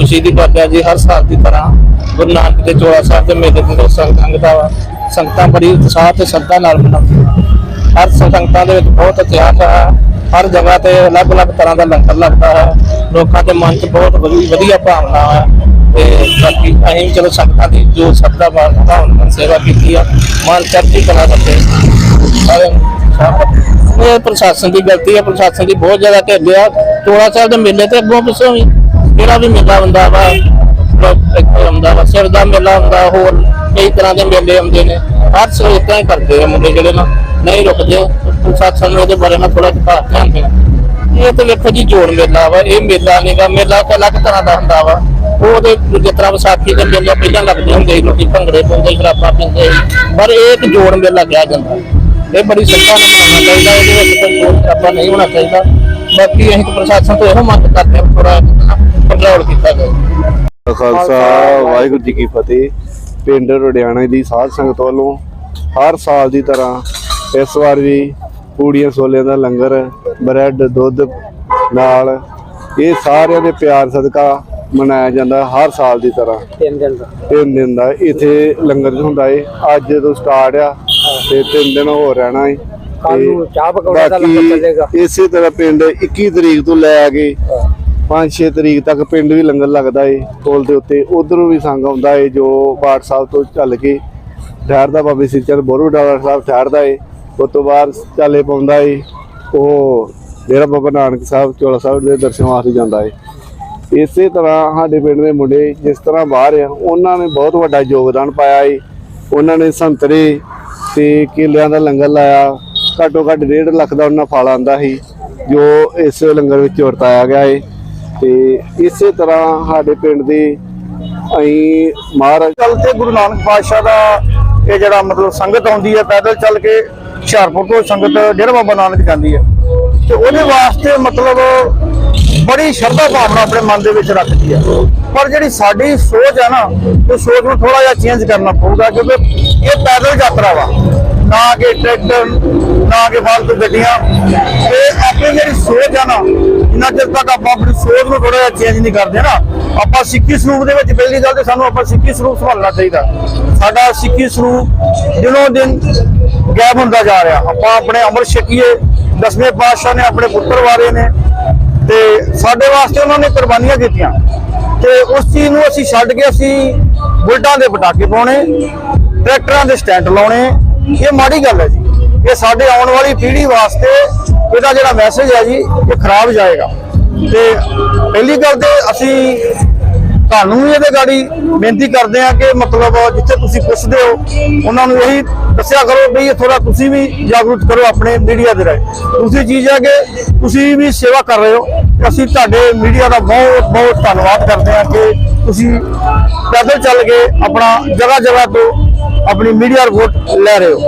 ਖੁਸ਼ੀ ਦੀ ਗੱਲ ਹੈ ਜੀ, ਹਰ ਸਾਲ ਦੀ ਤਰ੍ਹਾਂ ਗੁਰੂ ਨਾਨਕ ਦੇ ਚੋਲਾ ਸਾਹਿਬ ਦੇ ਮੇਲੇ ਦੇ ਸੰਗਤਾਂ ਦਾ, ਸੰਗਤਾਂ ਬੜੀ ਉਤਸ਼ਾਹ ਤੇ ਸ਼ਰਧਾ ਨਾਲ ਮਨਾਉਂਦੀਆਂ ਹਰ ਸੰਗਤਾਂ ਦੇ ਵਿੱਚ ਬਹੁਤ ਇਤਿਹਾਸ ਹੈ। ਹਰ ਜਗ੍ਹਾ ਤੇ ਅਲੱਗ-ਅਲੱਗ ਤਰ੍ਹਾਂ ਦਾ ਲੰਗਰ ਲੱਗਦਾ ਹੈ। ਲੋਕਾਂ ਦੇ ਮਨ 'ਚ ਬਹੁਤ ਵਧੀਆ ਭਾਵਨਾ ਹੈ। ਤੇ ਬਾਕੀ ਅਸੀਂ ਚਲੋ ਸੰਗਤਾਂ ਦੀ ਜੋ ਸ਼ਰਧਾ ਭਾਵਨਾ ਨਾਲ ਸੇਵਾ ਕੀਤੀ ਆ, ਮਨ ਚੜ੍ਹਦੀ ਕਲਾ ਕਰਦੇ ਸਾਰੇ ਇਹ ਪ੍ਰਸ਼ਾਸਨ ਦੀ ਗਲਤੀ ਹੈ। ਪ੍ਰਸ਼ਾਸਨ ਦੀ ਬਹੁਤ ਜ਼ਿਆਦਾ ਢਿੱਲ ਆ। ਚੋਲਾ ਸਾਹਿਬ ਦੇ ਮੇਲੇ ਤੇ ਅੱਗੋਂ ਪਿੱਛੋਂ ਵੀ ਜਿਹੜਾ ਵੀ ਮੇਲਾ ਹੁੰਦਾ ਵਾ ਇੱਥੇ ਹੁੰਦਾ ਵਾ, ਸਿਰ ਦਾ ਮੇਲਾ ਹੁੰਦਾ, ਹੋਰ ਕਈ ਤਰ੍ਹਾਂ ਦੇ ਮੇਲੇ ਹੁੰਦੇ ਨੇ। ਹਰ ਸੋ ਇਦਾਂ ਹੀ ਕਰਦੇ ਆ ਮੁੰਡੇ ਜਿਹੜੇ ਨਾ, ਨਹੀਂ ਰੁਕਦੇ। ਪ੍ਰਸ਼ਾਸਨ ਨੂੰ ਇਹਦੇ ਬਾਰੇ ਨਾਲ ਥੋੜਾ ਜਿਹਾ ਧਿਆਨ ਦੇਣਾ। ਇਹ ਤਾਂ ਵੇਖੋ ਜੀ, ਜੋੜ ਮੇਲਾ ਵਾ, ਇਹ ਮੇਲਾ ਨਹੀਂਗਾ ਮੇਲਾ ਤਾਂ ਅਲੱਗ ਤਰ੍ਹਾਂ ਦਾ ਹੁੰਦਾ ਵਾ। ਉਹਦੇ ਜਿਸ ਤਰ੍ਹਾਂ ਵਿਸਾਖੀ ਦੇ ਮੇਲੇ ਪਹਿਲਾਂ ਲੱਗਦੇ ਹੁੰਦੇ ਸੀ, ਲੋਕੀ ਭੰਗੜੇ ਪਾਉਂਦੇ, ਸ਼ਰਾਬਾਂ ਪੀਂਦੇ ਪਰ ਇਹ ਇੱਕ ਜੋੜ ਮੇਲਾ ਕਿਹਾ ਜਾਂਦਾ। ਇਹ ਬੜੀ ਸੱਚਾ ਨਾਲ ਮਨਾਉਣਾ ਚਾਹੀਦਾ, ਇਹਦੇ ਵਿੱਚ ਕੋਈ ਜੋੜ ਸ਼ਰਾਬਾ ਨਹੀਂ ਹੋਣਾ ਚਾਹੀਦਾ। ਬਾਕੀ ਅਸੀਂ ਪ੍ਰਸ਼ਾਸਨ ਤੋਂ ਇਹੋ ਮੰਗ ਕਰਦੇ ਹਾਂ ਥੋੜਾ ਕੰਟਰੋਲ ਕੀਤਾ ਜਾਵੇ। ਖਾਲਸਾ ਵਾਹਿਗੁਰੂ ਜੀ ਕੀ ਫਤਿਹ। ਪਿੰਡ ਰੁੜਿਆਣਾ ਦੀ ਸਾਧ ਸੰਗਤ ਵੱਲੋਂ ਹਰ ਸਾਲ ਦੀ ਤਰ੍ਹਾਂ ਇਸ ਵਾਰ ਵੀ ਪੂੜੀਆਂ ਛੋਲਿਆਂ ਦਾ ਲੰਗਰ ਬ੍ਰੈਡ ਦੁੱਧ ਨਾਲ ਇਹ ਸਾਰਿਆਂ ਦੇ ਪਿਆਰ ਸਦਕਾ ਮਨਾਇਆ ਜਾਂਦਾ ਹਰ ਸਾਲ ਦੀ ਤਰ੍ਹਾਂ। ਤਿੰਨ ਦਿਨ ਦਾ। ਤਿੰਨ ਦਿਨ ਦਾ ਇੱਥੇ ਲੰਗਰ ਹੁੰਦਾ ਏ। ਅੱਜ ਤੋਂ ਸਟਾਰਟ ਆ ਤੇ ਤਿੰਨ ਦਿਨ ਹੋਰ ਰਹਿਣਾ ਏ। ਕੱਲ੍ਹ ਨੂੰ ਚਾਹ ਪਕੌੜੇ ਦਾ ਲੰਗਰ ਚੱਲੇਗਾ। ਇਸੇ ਤਰ੍ਹਾਂ ਪਿੰਡ 21 ਤਰੀਕ ਤੋਂ ਲੈ ਕੇ 5-6 ਤਰੀਕ ਤੱਕ ਪਿੰਡ ਵੀ ਲੰਗਰ ਲੱਗਦਾ ਏ, ਪੁਲ ਦੇ ਉੱਤੇ। ਉਧਰੋਂ ਵੀ ਸੰਗ ਆਉਂਦਾ ਏ, ਜੋ ਬਾਟ ਸਾਹਿਬ ਤੋਂ ਚੱਲ ਕੇ ਠਹਿਰਦਾ ਬਾਬੇ ਸਿਰਚੰਦ ਬੋਰੂ ਡਾਲਰ ਸਾਹਿਬ ਠਹਿਰਦਾ ਏ। ਉਸ ਤੋਂ ਬਾਅਦ ਚਾਲੇ ਪਾਉਂਦਾ ਏ, ਉਹ ਡੇਰਾ ਬਾਬਾ ਨਾਨਕ ਸਾਹਿਬ, ਚੋਲਾ ਸਾਹਿਬ ਦੇ ਦਰਸ਼ਨ ਵਾਸਤੇ ਜਾਂਦਾ ਏ। ਇਸੇ ਤਰ੍ਹਾਂ ਸਾਡੇ ਪਿੰਡ ਦੇ ਮੁੰਡੇ ਜਿਸ ਤਰ੍ਹਾਂ ਬਾਹਰ ਆ, ਉਹਨਾਂ ਨੇ ਬਹੁਤ ਵੱਡਾ ਯੋਗਦਾਨ ਪਾਇਆ ਏ। ਉਹਨਾਂ ਨੇ ਸੰਤਰੇ ਤੇ ਕੇਲਿਆਂ ਦਾ ਲੰਗਰ ਲਾਇਆ। ਘੱਟੋ ਘੱਟ 1.5 ਲੱਖ ਦਾ ਉਹਨਾਂ ਫਲ ਆਂਦਾ ਸੀ, ਜੋ ਇਸ ਲੰਗਰ ਵਿੱਚ ਵਰਤਾਇਆ ਗਿਆ ਏ। ਤੇ ਇਸੇ ਤਰ੍ਹਾਂ ਸਾਡੇ ਪਿੰਡ ਦੇ ਅਸੀਂ ਮਹਾਰਾਜ ਚੱਲ ਤੇ ਗੁਰੂ ਨਾਨਕ ਪਾਤਸ਼ਾਹ ਦਾ ਇਹ ਜਿਹੜਾ ਮਤਲਬ ਸੰਗਤ ਆਉਂਦੀ ਹੈ, ਪੈਦਲ ਚੱਲ ਕੇ ਹੁਸ਼ਿਆਰਪੁਰ ਤੋਂ ਸੰਗਤ ਡੇਰਾ ਬਾਬਾ ਨਾਨਕ ਜਾਂਦੀ ਹੈ। ਤੇ ਉਹਦੇ ਵਾਸਤੇ ਮਤਲਬ ਬੜੀ ਸ਼ਰਧਾ ਭਾਵਨਾ ਆਪਣੇ ਮਨ ਦੇ ਵਿੱਚ ਰੱਖਦੀ ਹੈ। ਪਰ ਜਿਹੜੀ ਸਾਡੀ ਸੋਚ ਹੈ ਨਾ, ਉਹ ਸੋਚ ਨੂੰ ਥੋੜਾ ਜਿਹਾ ਚੇਂਜ ਕਰਨਾ ਪਊਗਾ ਕਿਉਂਕਿ ਇਹ ਪੈਦਲ ਯਾਤਰਾ ਵਾ। ਨਾ ਕਿ ਟਰੈਕਟਰ, ਨਾ ਕਿ ਫਾਲਤੂ ਗੱਡੀਆਂ। ਤੇ ਆਪਣੀ ਜਿਹੜੀ ਸੋਚ ਆ ਨਾ, ਜਿੰਨਾ ਚਿਰ ਤੱਕ ਆਪਾਂ ਆਪਣੀ ਸੋਚ ਨੂੰ ਥੋੜਾ ਜਿਹਾ ਚੇਂਜ ਨਹੀਂ ਕਰਦੇ ਨਾ, ਆਪਾਂ ਸਿੱਖੀ ਸਰੂਪ ਦੇ ਵਿੱਚ ਪਹਿਲੀ ਗੱਲ ਤੇ ਸਾਨੂੰ ਆਪਾਂ ਸਿੱਖੀ ਸਰੂਪ ਸੰਭਾਲਣਾ ਚਾਹੀਦਾ। ਸਾਡਾ ਸਿੱਖੀ ਸਰੂਪ ਦਿਨੋਂ ਦਿਨ ਗਾਇਬ ਹੁੰਦਾ ਜਾ ਰਿਹਾ। ਆਪਾਂ ਆਪਣੇ ਅਮਰ ਛਕੀਏ ਦਸਵੇਂ ਪਾਤਸ਼ਾਹ ਨੇ ਆਪਣੇ ਪੁੱਤਰ ਵਾਰੇ ਨੇ, ਤੇ ਸਾਡੇ ਵਾਸਤੇ ਉਹਨਾਂ ਨੇ ਕੁਰਬਾਨੀਆਂ ਦਿੱਤੀਆਂ। ਤੇ ਉਸ ਚੀਜ਼ ਨੂੰ ਅਸੀਂ ਛੱਡ ਕੇ ਅਸੀਂ ਬੁਲਟਾਂ ਦੇ ਪਟਾਕੇ ਪਾਉਣੇ, ਟਰੈਕਟਰਾਂ ਦੇ ਸਟੈਂਡ ਲਾਉਣੇ ਇਹ ਮਾੜੀ ਗੱਲ ਹੈ ਜੀ। ਇਹ ਸਾਡੇ ਆਉਣ ਵਾਲੀ ਪੀੜ੍ਹੀ ਵਾਸਤੇ ਇਹਦਾ ਜਿਹੜਾ ਮੈਸੇਜ ਹੈ ਜੀ, ਇਹ ਖਰਾਬ ਜਾਏਗਾ। ਤੇ ਪਹਿਲੀ ਗੱਲ ਤੇ ਅਸੀਂ ਤੁਹਾਨੂੰ ਵੀ ਇਹਦੇ ਗਾੜੀ ਬੇਨਤੀ ਕਰਦੇ ਆ ਕਿ ਮਤਲਬ ਜਿੱਥੇ ਤੁਸੀਂ ਪੁੱਛਦੇ ਹੋ, ਉਹਨਾਂ ਨੂੰ ਇਹੀ ਦੱਸਿਆ ਕਰੋ ਵੀ ਇਹ ਥੋੜਾ ਤੁਸੀਂ ਵੀ ਜਾਗਰੂਕ ਕਰੋ ਆਪਣੇ ਮੀਡੀਆ ਦੇ ਰਾਹੀਂ। ਦੂਸਰੀ ਚੀਜ਼ ਹੈ ਕਿ ਤੁਸੀਂ ਵੀ ਸੇਵਾ ਕਰ ਰਹੇ ਹੋ, ਅਸੀਂ ਤੁਹਾਡੇ ਮੀਡੀਆ ਦਾ ਬਹੁਤ ਬਹੁਤ ਧੰਨਵਾਦ ਕਰਦੇ ਹਾਂ ਕਿ ਤੁਸੀਂ ਪੈਦਲ ਚੱਲ ਕੇ ਆਪਣਾ ਜਗ੍ਹਾ ਜਗ੍ਹਾ ਤੋਂ ਆਪਣੀ ਮੀਡੀਆ ਰਿਪੋਰਟ ਲੈ ਰਹੇ ਹੋ।